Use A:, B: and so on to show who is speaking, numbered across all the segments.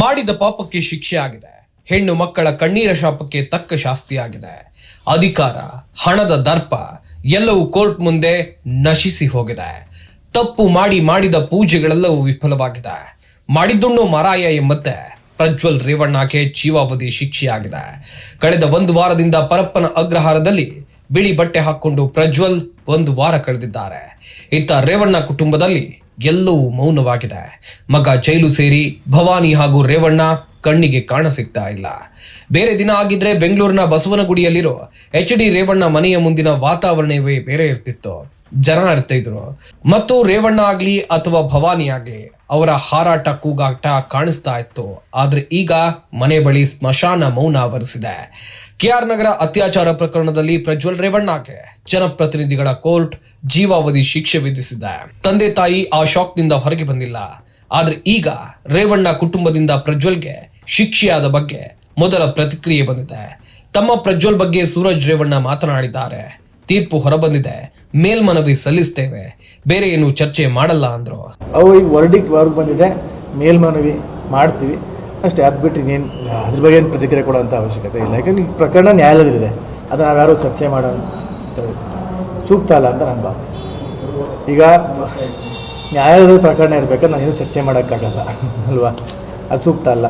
A: ಮಾಡಿದ ಪಾಪಕ್ಕೆ ಶಿಕ್ಷೆ ಆಗಿದೆ. ಹೆಣ್ಣು ಮಕ್ಕಳ ಕಣ್ಣೀರ ಶಾಪಕ್ಕೆ ತಕ್ಕ ಶಾಸ್ತಿಯಾಗಿದೆ ಅಧಿಕಾರ, ಹಣದ ದರ್ಪ ಎಲ್ಲವೂ ಕೋರ್ಟ್ ಮುಂದೆ ನಶಿಸಿ ಹೋಗಿದೆ. ತಪ್ಪು ಮಾಡಿ ಮಾಡಿದ ಪೂಜೆಗಳೆಲ್ಲವೂ ವಿಫಲವಾಗಿದೆ. ಮಾಡಿದ್ದುಣ್ಣು ಮರಾಯ ಎಂಬಂತೆ ಪ್ರಜ್ವಲ್ ರೇವಣ್ಣಗೆ ಜೀವಾವಧಿ ಶಿಕ್ಷೆಯಾಗಿದೆ. ಕಳೆದ ಒಂದು ವಾರದಿಂದ ಪರಪ್ಪನ ಅಗ್ರಹಾರದಲ್ಲಿ ಬಿಳಿ ಬಟ್ಟೆ ಹಾಕೊಂಡು ಪ್ರಜ್ವಲ್ ಒಂದು ವಾರ ಕಳೆದಿದ್ದಾರೆ. ಇತ್ತ ರೇವಣ್ಣ ಕುಟುಂಬದಲ್ಲಿ ಎಲ್ಲವೂ ಮೌನವಾಗಿದೆ. ಮಗ ಜೈಲು ಸೇರಿ ಭವಾನಿ ಹಾಗೂ ರೇವಣ್ಣ ಕಣ್ಣಿಗೆ ಕಾಣಸಿಗ್ತಾ ಇಲ್ಲ. ಬೇರೆ ದಿನ ಆಗಿದ್ರೆ ಬೆಂಗಳೂರಿನ ಬಸವನಗುಡಿಯಲ್ಲಿರೋ ಎಚ್ ಡಿ ರೇವಣ್ಣ ಮನೆಯ ಮುಂದಿನ ವಾತಾವರಣವೇ ಬೇರೆ ಇರ್ತಿತ್ತು. ಜನ ನಡ್ತಾ ಇದ್ರು. ಮತ್ತು ರೇವಣ್ಣ ಆಗ್ಲಿ ಅಥವಾ ಭವಾನಿ ಆಗ್ಲಿ ಅವರ ಹಾರಾಟ ಕೂಗಾಟ ಕಾಣಿಸ್ತಾ ಇತ್ತು. ಆದ್ರೆ ಈಗ ಮನೆ ಬಳಿ ಸ್ಮಶಾನ ಮೌನ ಆವರಿಸಿದೆ. ಕೆಆರ್ ನಗರ ಅತ್ಯಾಚಾರ ಪ್ರಕರಣದಲ್ಲಿ ಪ್ರಜ್ವಲ್ ರೇವಣ್ಣಗೆ ಜನಪ್ರತಿನಿಧಿಗಳ ಕೋರ್ಟ್ ಜೀವಾವಧಿ ಶಿಕ್ಷೆ ವಿಧಿಸಿದೆ. ತಂದೆ ತಾಯಿ ಆ ಶಾಕ್ನಿಂದ ಹೊರಗೆ ಬಂದಿಲ್ಲ. ಆದ್ರೆ ಈಗ ರೇವಣ್ಣ ಕುಟುಂಬದಿಂದ ಪ್ರಜ್ವಲ್ಗೆ ಶಿಕ್ಷೆಯಾದ ಬಗ್ಗೆ ಮೊದಲ ಪ್ರತಿಕ್ರಿಯೆ ಬಂದಿದೆ. ತಮ್ಮ ಪ್ರಜ್ವಲ್ ಬಗ್ಗೆ ಸೂರಜ್ ರೇವಣ್ಣ ಮಾತನಾಡಿದ್ದಾರೆ. ತೀರ್ಪು ಹೊರಬಂದಿದೆ. ಮೇಲ್ಮನವಿ ಸಲ್ಲಿಸ್ತೇವೆ. ಬೇರೆ ಏನು ಚರ್ಚೆ ಮಾಡಲ್ಲ ಅಂದ್ರು.
B: ಅವು ಈಗ ವರ್ಡಿಕ್ ಹೊರಗೆ ಬಂದಿದೆ. ಮೇಲ್ಮನವಿ ಮಾಡ್ತೀವಿ. ಅಷ್ಟೇ ಅದು ಬಿಟ್ಟು ಇನ್ನೇನು ಅದ್ರ ಬಗ್ಗೆ ಏನು ಪ್ರತಿಕ್ರಿಯೆ ಕೊಡೋಂಥ ಅವಶ್ಯಕತೆ ಇಲ್ಲ. ಯಾಕಂದ್ರೆ ಈ ಪ್ರಕರಣ ನ್ಯಾಯಾಲಯದಲ್ಲಿದೆ. ಅದನ್ನ ನಾವ್ಯಾರು ಚರ್ಚೆ ಮಾಡೋ ಸೂಕ್ತ ಅಲ್ಲ ಅಂತ ನನ್ನ ಭಾವನೆ. ಈಗ ನ್ಯಾಯಾಲಯದ ಪ್ರಕರಣ ಇರಬೇಕಾದ್ರೆ ಏನು ಚರ್ಚೆ ಮಾಡೋಕ್ಕಾಗಲ್ಲ. ಅಲ್ವಾ? ಅದು ಸೂಕ್ತ ಅಲ್ಲ.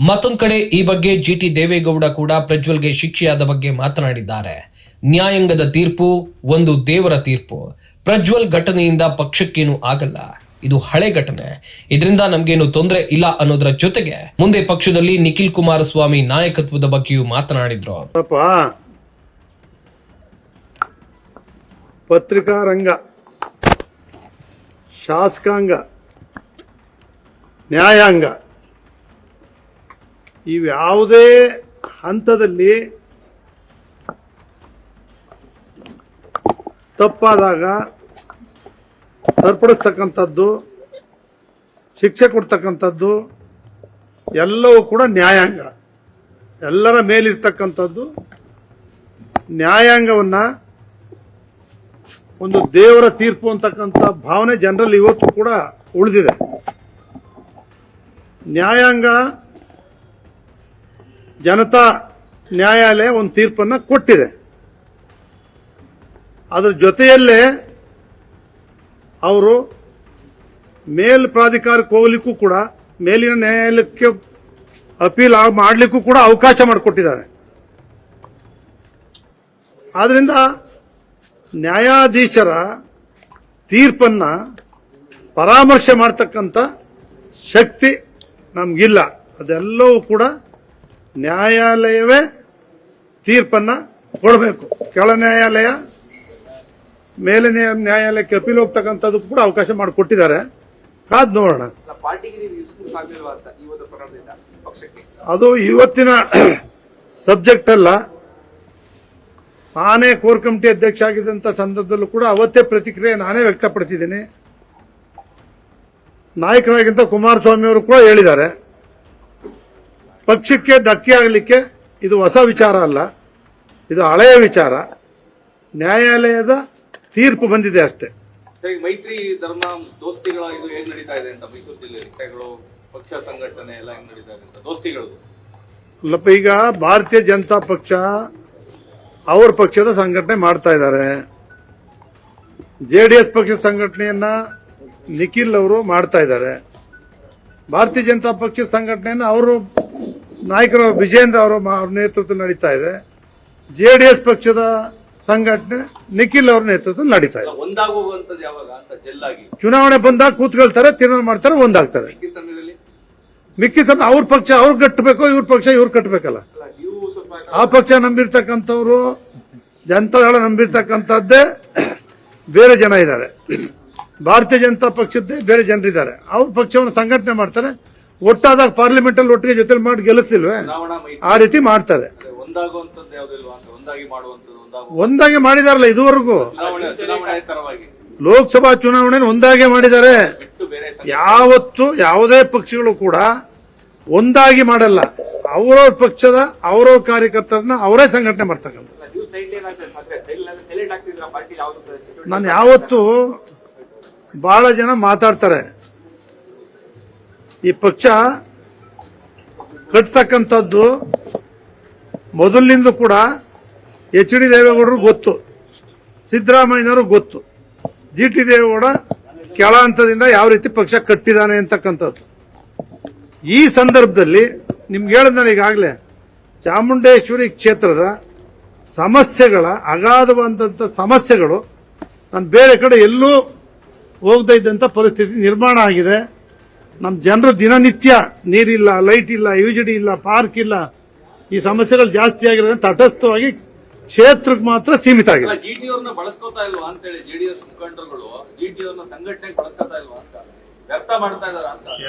A: ಮತ್ತೊಂದು ಕಡೆ ಈ ಬಗ್ಗೆ ಜಿ ಟಿ ದೇವೇಗೌಡ ಕೂಡ ಪ್ರಜ್ವಲ್ಗೆ ಶಿಕ್ಷೆಯಾದ ಬಗ್ಗೆ ಮಾತನಾಡಿದ್ದಾರೆ. ನ್ಯಾಯಾಂಗದ ತೀರ್ಪು, ಒಂದು ದೇವರ ತೀರ್ಪು. ಪ್ರಜ್ವಲ್ ಘಟನೆಯಿಂದ ಪಕ್ಷಕ್ಕೇನು ಆಗಲ್ಲ. ಇದು ಹಳೆ ಘಟನೆ. ಇದರಿಂದ ನಮ್ಗೇನು ತೊಂದರೆ ಇಲ್ಲ ಅನ್ನೋದ್ರ ಜೊತೆಗೆ ಮುಂದೆ ಪಕ್ಷದಲ್ಲಿ ನಿಖಿಲ್ ಕುಮಾರಸ್ವಾಮಿ ನಾಯಕತ್ವದ ಬಗ್ಗೆಯೂ ಮಾತನಾಡಿದ್ರು.
C: ಪತ್ರಿಕಾರಂಗ ಪತ್ರಿಕಾ ರಂಗ ಶಾಸಕಾಂಗ, ನ್ಯಾಯಾಂಗ ಇವ್ಯಾವುದೇ ಹಂತದಲ್ಲಿ ತಪ್ಪಾದಾಗ ಸರಿಪಡಿಸ್ತಕ್ಕಂಥದ್ದು, ಶಿಕ್ಷೆ ಕೊಡ್ತಕ್ಕಂಥದ್ದು, ಎಲ್ಲವೂ ಕೂಡ ನ್ಯಾಯಾಂಗ. ಎಲ್ಲರ ಮೇಲಿರ್ತಕ್ಕಂಥದ್ದು ನ್ಯಾಯಾಂಗವನ್ನ ಒಂದು ದೇವರ ತೀರ್ಪು ಅಂತಕ್ಕಂಥ ಭಾವನೆ ಜನರಲ್ಲಿ ಇವತ್ತು ಕೂಡ ಉಳಿದಿದೆ. ನ್ಯಾಯಾಂಗ, ಜನತಾ ನ್ಯಾಯಾಲಯ ಒಂದು ತೀರ್ಪನ್ನ ಕೊಟ್ಟಿದೆ. ಅದರ ಜೊತೆಯಲ್ಲೇ ಅವರು ಮೇಲ್ ಪ್ರಾಧಿಕಾರಕ್ಕೆ ಹೋಗ್ಲಿಕ್ಕೂ ಕೂಡ, ಮೇಲಿನ ನ್ಯಾಯಾಲಯಕ್ಕೆ ಅಪೀಲ್ ಮಾಡಲಿಕ್ಕೂ ಕೂಡ ಅವಕಾಶ ಮಾಡಿಕೊಟ್ಟಿದ್ದಾರೆ. ಆದ್ರಿಂದ ನ್ಯಾಯಾಧೀಶರ ತೀರ್ಪನ್ನ ಪರಾಮರ್ಶೆ ಮಾಡ್ತಕ್ಕಂಥ ಶಕ್ತಿ ನಮಗಿಲ್ಲ. ಅದೆಲ್ಲವೂ ಕೂಡ ನ್ಯಾಯಾಲಯವೇ ತೀರ್ಪನ್ನ ಕೊಡಬೇಕು. ಕೆಳ ನ್ಯಾಯಾಲಯ ಮೇಲೆ ನ್ಯಾಯಾಲಯಕ್ಕೆ ಅಪೀಲ್ ಹೋಗ್ತಕ್ಕಂಥದ್ದು ಕೂಡ ಅವಕಾಶ ಮಾಡಿಕೊಟ್ಟಿದ್ದಾರೆ. ಕಾದ್ ನೋಡೋಣ. ಅದು ಇವತ್ತಿನ ಸಬ್ಜೆಕ್ಟ್ ಅಲ್ಲ. ನಾನೇ ಕೋರ್ ಕಮಿಟಿ ಅಧ್ಯಕ್ಷ ಆಗಿದ್ದಂತ ಸಂದರ್ಭದಲ್ಲೂ ಕೂಡ ಅವತ್ತೇ ಪ್ರತಿಕ್ರಿಯೆ ನಾನೇ ವ್ಯಕ್ತಪಡಿಸಿದ್ದೀನಿ. ನಾಯಕರಾಗಿದ್ದ ಕುಮಾರಸ್ವಾಮಿ ಅವರು ಕೂಡ ಹೇಳಿದ್ದಾರೆ. ಪಕ್ಷಕ್ಕೆ ಧಕ್ಕೆ ಆಗಲಿಕ್ಕೆ ಇದು ಹೊಸ ವಿಚಾರ ಅಲ್ಲ. ಇದು ಹಳೆಯ ವಿಚಾರ. ನ್ಯಾಯಾಲಯದ ತೀರ್ಪು ಬಂದಿದೆ ಅಷ್ಟೇ.
D: ಮೈತ್ರಿ ಧರ್ಮ ದೋಸ್ತಿಗಳ ಇದು ಹೇಗ್ ನಡೀತಾ ಇದೆ ಅಂತ ಮೈಸೂರು ಜಿಲ್ಲೆಯಲ್ಲಿ ಪಕ್ಷ ಸಂಘಟನೆ ಎಲ್ಲ ಹೆಂಗ್ ನಡೀತಾ ಇದೆ ಅಂತ ದೋಸ್ತಿಗಳು
C: ಅಲ್ಲಪ್ಪ ಈಗ ಭಾರತೀಯ ಜನತಾ ಪಕ್ಷ ಅವ್ರ ಪಕ್ಷದ ಸಂಘಟನೆ ಮಾಡ್ತಾ ಇದ್ದಾರೆ. ಜೆಡಿಎಸ್ ಪಕ್ಷದ ಸಂಘಟನೆಯನ್ನ ನಿಖಿಲ್ ಅವರು ಮಾಡ್ತಾ ಇದ್ದಾರೆ. ಭಾರತೀಯ ಜನತಾ ಪಕ್ಷದ ಸಂಘಟನೆಯನ್ನ ಅವರು ನಾಯಕರು ವಿಜೇಂದ್ರ ಅವರ ನೇತೃತ್ವ ನಡೀತಾ ಇದೆ. ಜೆಡಿಎಸ್ ಪಕ್ಷದ ಸಂಘಟನೆ ನಿಖಿಲ್ ಅವ್ರ ನೇತೃತ್ವದಲ್ಲಿ ನಡೀತಾ ಇದೆ.
D: ಒಂದಾಗುವಂತದ್ದು ಯಾವಾಗ ಅಂತ ಜೆಲ್ಲಾಗಿ.
C: ಚುನಾವಣೆ ಬಂದಾಗ ಕೂತ್ಕೊಳ್ತಾರೆ ತೀರ್ಮಾನ ಮಾಡ್ತಾರೆ ಒಂದಾಗ್ತಾರೆ.
D: ಈ ಸಮಯದಲ್ಲಿ?
C: ಮಿಕ್ಕಿ ಸಮ ಅವ್ರ ಪಕ್ಷ ಅವ್ರು ಕಟ್ಟಬೇಕು ಇವ್ರ ಪಕ್ಷ ಇವ್ರು ಕಟ್ಟಬೇಕಲ್ಲ
D: ಅಲ್ಲ ನೀವು ಸ್ವಲ್ಪ
C: ಆ ಪಕ್ಷ ನಂಬಿರ್ತಕ್ಕಂಥವ್ರು ಜನತಾದಳ ನಂಬಿರ್ತಕ್ಕಂಥದ್ದೇ ಬೇರೆ ಜನ ಇದ್ದಾರೆ. ಭಾರತೀಯ ಜನತಾ ಪಕ್ಷದ್ದೇ ಬೇರೆ ಜನರಿದ್ದಾರೆ. ಅವ್ರ ಪಕ್ಷವನ್ನು ಸಂಘಟನೆ ಮಾಡ್ತಾರೆ ಒಟ್ಟಾದಾಗ ಪಾರ್ಲಿಮೆಂಟ್ ಅಲ್ಲಿ ಒಟ್ಟಿಗೆ ಜೊತೆ ಮಾಡಿ
D: ಗೆಲ್ಲಿಸಿಲ್ವೇ?
C: ಆ ರೀತಿ ಮಾಡ್ತಾರೆ.
D: ಒಂದಾಗಿ
C: ಮಾಡಿದಾರಲ್ಲ ಇದುವರೆಗೂ? ಲೋಕಸಭಾ ಚುನಾವಣೆ ಒಂದಾಗೆ ಮಾಡಿದ್ದಾರೆ. ಯಾವತ್ತು ಯಾವುದೇ ಪಕ್ಷಗಳು ಕೂಡ ಒಂದಾಗಿ ಮಾಡಲ್ಲ. ಅವರವ್ರ ಪಕ್ಷದ ಅವರವ್ರ ಕಾರ್ಯಕರ್ತರನ್ನ ಅವರೇ ಸಂಘಟನೆ ಮಾಡ್ತಕ್ಕಂಥ ನಾನು ಯಾವತ್ತು ಬಹಳ ಜನ ಮಾತಾಡ್ತಾರೆ. ಈ ಪಕ್ಷ ಕಟ್ತಕ್ಕಂಥದ್ದು ಮೊದಲಿನಿಂದ ಕೂಡ ಎಚ್ ಡಿ ದೇವೇಗೌಡರು ಗೊತ್ತು, ಸಿದ್ದರಾಮಯ್ಯನವರು ಗೊತ್ತು. ಜಿ ಟಿ ದೇವೇಗೌಡ ಕೆಳ ಹಂತದಿಂದ ಯಾವ ರೀತಿ ಪಕ್ಷ ಕಟ್ಟಿದ್ದಾನೆ ಅಂತಕ್ಕಂಥದ್ದು. ಈ ಸಂದರ್ಭದಲ್ಲಿ ನಿಮ್ಗೆ ಹೇಳಿದ್ನಲ್ಲ ಈಗಾಗಲೇ, ಚಾಮುಂಡೇಶ್ವರಿ ಕ್ಷೇತ್ರದ ಸಮಸ್ಯೆಗಳ, ಅಗಾಧವಾದಂಥ ಸಮಸ್ಯೆಗಳು ನಾನು ಬೇರೆ ಕಡೆ ಎಲ್ಲೂ ಹೋಗದೇ ಇದ್ದಂಥ ಪರಿಸ್ಥಿತಿ ನಿರ್ಮಾಣ ಆಗಿದೆ. ನಮ್ಮ ಜನರು ದಿನನಿತ್ಯ ನೀರಿಲ್ಲ ಲೈಟ್ ಇಲ್ಲ ಯುಜಿಡಿ ಇಲ್ಲ ಪಾರ್ಕ್ ಇಲ್ಲ. ಈ ಸಮಸ್ಯೆಗಳು ಜಾಸ್ತಿ ಆಗಿರೋದ್ರಿಂದ ತಟಸ್ಥವಾಗಿ ಕ್ಷೇತ್ರಕ್ಕೆ ಮಾತ್ರ ಸೀಮಿತ ಆಗಿದೆ.
D: ಬಳಸ್ಕೋತಾ ಇಲ್ವಾ ಜೆಡಿಎಸ್ ಮುಖಂಡರುಗಳು ಬಳಸ್ಕೋತಾ ಇಲ್ವಾ ಅಂತ?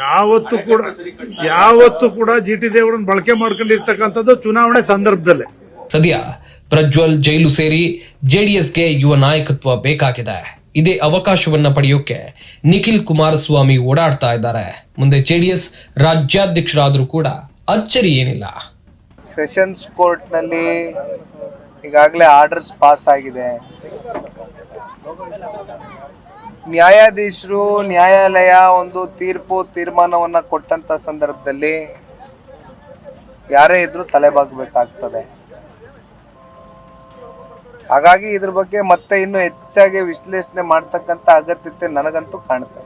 C: ಯಾವತ್ತು ಕೂಡ ಯಾವತ್ತು ಕೂಡ ಜಿ ಟಿ ದೇವರನ್ನ ಬಳಕೆ ಮಾಡ್ಕೊಂಡಿರ್ತಕ್ಕಂಥದ್ದು ಚುನಾವಣೆ ಸಂದರ್ಭದಲ್ಲೇ.
A: ಸದ್ಯ ಪ್ರಜ್ವಲ್ ಜೈಲು ಸೇರಿ ಜೆಡಿಎಸ್ಗೆ ಯುವ ನಾಯಕತ್ವ ಬೇಕಾಗಿದೆ. ಇದೇ ಅವಕಾಶವನ್ನ ಪಡೆಯೋಕೆ ನಿಖಿಲ್ ಕುಮಾರಸ್ವಾಮಿ ಓಡಾಡ್ತಾ ಇದ್ದಾರೆ. ಮುಂದೆ ಜೆಡಿಎಸ್ ರಾಜ್ಯಾಧ್ಯಕ್ಷರಾದರೂ ಕೂಡ ಅಚ್ಚರಿ ಏನಿಲ್ಲ.
E: ಸೆಷನ್ಸ್ ಕೋರ್ಟ್ನಲ್ಲಿ ಈಗಾಗಲೇ ಆರ್ಡರ್ಸ್ ಪಾಸ್ ಆಗಿದೆ. ನ್ಯಾಯಾಧೀಶರು ನ್ಯಾಯಾಲಯ ಒಂದು ತೀರ್ಪು ತೀರ್ಮಾನವನ್ನ ಕೊಟ್ಟಂತ ಸಂದರ್ಭದಲ್ಲಿ ಯಾರೇ ಇದ್ರೂ ತಲೆಬಾಗಬೇಕಾಗ್ತದೆ. ಹಾಗಾಗಿ ಇದ್ರ ಬಗ್ಗೆ ಮತ್ತೆ ಇನ್ನು ಹೆಚ್ಚಾಗಿ ವಿಶ್ಲೇಷಣೆ ಮಾಡ್ತಕ್ಕಂಥ ಅಗತ್ಯತೆ ನನಗಂತೂ ಕಾಣ್ತದೆ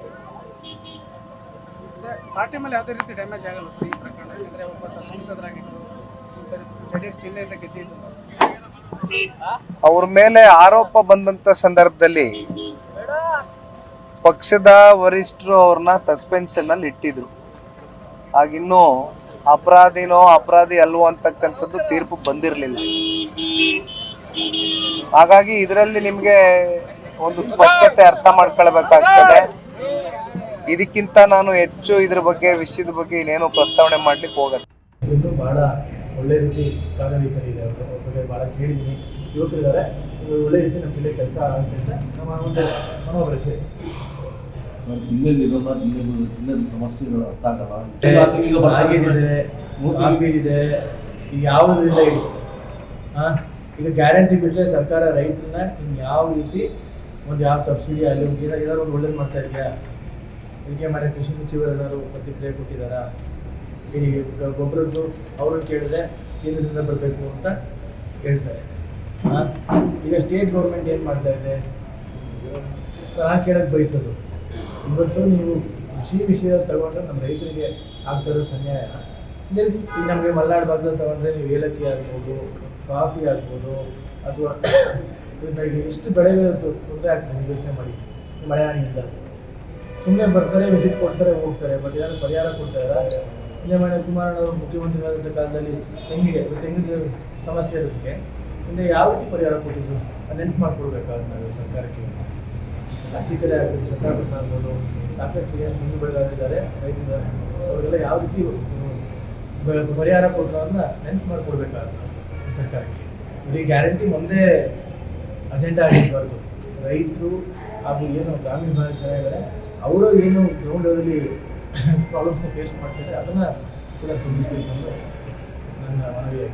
E: ಅವ್ರ ಮೇಲೆ ಆರೋಪ ಬಂದಂತ ಸಂದರ್ಭದಲ್ಲಿ ಪಕ್ಷದ ವರಿಷ್ಠರು ಅವ್ರನ್ನ ಸಸ್ಪೆನ್ಷನ್ ಅಲ್ಲಿ ಇಟ್ಟಿದ್ರು. ಆಗಿನ್ನೂ ಅಪರಾಧಿನೋ ಅಪರಾಧಿ ಅಲ್ವೋ ಅಂತಕ್ಕಂಥದ್ದು ತೀರ್ಪು ಬಂದಿರಲಿಲ್ಲ. ಹಾಗಾಗಿ ಇದರಲ್ಲಿ ನಿಮಗೆ ಒಂದು ಸ್ಪಷ್ಟತೆ ಅರ್ಥ ಮಾಡ್ಕೊಳ್ಬೇಕಾಗ್ತದೆ. ಇದಕ್ಕಿಂತ ನಾನು ಹೆಚ್ಚು ಇದ್ರ ಬಗ್ಗೆ ವಿಷಯದ ಬಗ್ಗೆ ಇನ್ನೇನು ಪ್ರಸ್ತಾವನೆ ಮಾಡ್ಲಿಕ್ಕೆ
B: ಹೋಗುತ್ತೆ ಬಹಳ ಒಳ್ಳೆ ರೀತಿ ಕಾರ್ಯವೈಖರಿ ಇದೆ ಅವ್ರ ಭಾಳ ಕೇಳಿದ್ದೀನಿ. ಯುವಕರಿದ್ದಾರೆ ಒಳ್ಳೆ ರೀತಿ ನಮ್ಮ ಜಿಲ್ಲೆ ಕೆಲಸ ಆಗುತ್ತೆ ನಮ್ಮ ಒಂದು ಮನೋಭರವಸೆ
F: ಜಿಲ್ಲೆಯಲ್ಲಿ ಜಿಲ್ಲೆಯಲ್ಲಿರೋದ ಜಿಲ್ಲೆ ಜಿಲ್ಲೆದ ಸಮಸ್ಯೆಗಳು ಅರ್ಥ ಆಗಲ್ಲ.
B: ಇದೆ. ಯಾವುದರಿಂದ ಹೇಳಿ ಹಾಂ ಈಗ ಗ್ಯಾರಂಟಿ ಬಿಟ್ಟರೆ ಸರ್ಕಾರ ರೈತರನ್ನ ಇನ್ನು ಯಾವ ರೀತಿ ಒಂದು ಯಾವ ಸಬ್ಸಿಡಿ ಆಗಲಿ ಏನೋ ಏನಾದ್ರು ಒಂದು ಒಳ್ಳೇದು ಮಾಡ್ತಾ ಇದೆಯಾ? ಇದಕ್ಕೆ ಮನೆ ಕೃಷಿ ಸಚಿವರು ಏನಾದ್ರು ಪ್ರತಿಕ್ರಿಯೆ ಕೊಟ್ಟಿದ್ದಾರಾ? ಈ ಗೊಬ್ಬರದ್ದು ಅವ್ರನ್ನ ಕೇಳಿದ್ರೆ ಕೇಂದ್ರದಿಂದ ಬರಬೇಕು ಅಂತ ಹೇಳ್ತಾರೆ. ಈಗ ಸ್ಟೇಟ್ ಗೌರ್ಮೆಂಟ್ ಏನು ಮಾಡ್ತಾ ಇದೆ? ನಾ ಕೇಳಕ್ಕೆ ಬಯಸೋದು. ಇವತ್ತು ನೀವು ಕೃಷಿ ವಿಷಯ ತಗೊಂಡ್ರೆ ನಮ್ಮ ರೈತರಿಗೆ ಆಗ್ತಾ ಇರೋ ಸನ್ಯಾಯ. ನಮಗೆ ಮಲ್ನಾಡು ಭಾಗದಲ್ಲಿ ತಗೊಂಡ್ರೆ ನೀವು ಏಲಕ್ಕಿ ಆಗ್ಬೋದು ಕಾಫಿ ಆಗ್ಬೋದು ಅಥವಾ ಇವರಿಗೆ ಎಷ್ಟು ಬೆಳೆಗೆ ತೊಂದರೆ ಆಗ್ತದೆ ಯೋಚನೆ ಮಾಡಿ. ಮಳೆ ಹಾನಿಯಿಂದ ಸುಮ್ಮನೆ ಬರ್ತಾರೆ ವಿಸಿಟ್ ಕೊಡ್ತಾರೆ, ಹೋಗ್ತಾರೆ ಬಟ್ ಯಾರು ಪರಿಹಾರ ಕೊಡ್ತಾರ ಹಿಂದೆ ಮನೆ ಕುಮಾರಣ್ಣವರು ಮುಖ್ಯಮಂತ್ರಿಗಳಾದಂಥ ಕಾಲದಲ್ಲಿ ತೆಂಗಿಗೆ ತೆಂಗಿನ ಸಮಸ್ಯೆ ಇರೋದಕ್ಕೆ. ಹಿಂದೆ ಯಾವ ರೀತಿ ಪರಿಹಾರ ಕೊಟ್ಟಿದ್ರು? ನೆನ್ಪು ಮಾಡಿಕೊಡ್ಬೇಕಾದ ನಾವು ಸರ್ಕಾರಕ್ಕೆ? ಅಸಿಕಲೆ ಆಗ್ಬೋದು ಚಕ್ರಪಟ್ಟಣ ಆಗ್ಬೋದು. ಸಾಕಷ್ಟು ಏನು ಮುಂದೆ ಬೆಳೆಗಾರಿದ್ದಾರೆ ರೈತರು. ಅವರೆಲ್ಲ ಯಾವ ರೀತಿ ಪರಿಹಾರ ಕೊಟ್ಟರು ಅದನ್ನ ನೆನ್ಪು ಮಾಡಿಕೊಡ್ಬೇಕಾಗುತ್ತೆ ಸರ್ಕಾರಕ್ಕೆ ಬರೀ ಗ್ಯಾರಂಟಿ ಒಂದೇ ಅಜೆಂಡಾ ಆಗಿರಬಾರ್ದು. ರೈತರು ಹಾಗೂ ಏನು ಗ್ರಾಮೀಣ ಭಾಗದ ಜನ ಇದ್ದಾರೆ ಅವರು ಏನು ಗ್ರೌಂಡ್ ಲೆವೆಲಲ್ಲಿ ಪ್ರಾಬ್ಲಮ್ಸ್ನ ಫೇಸ್ ಮಾಡ್ತಾರೆ ಅದನ್ನು ಕೂಡ ತುಂಬಿಸಬೇಕು ನನ್ನ ಮನವಿಯಾಗಿದೆ.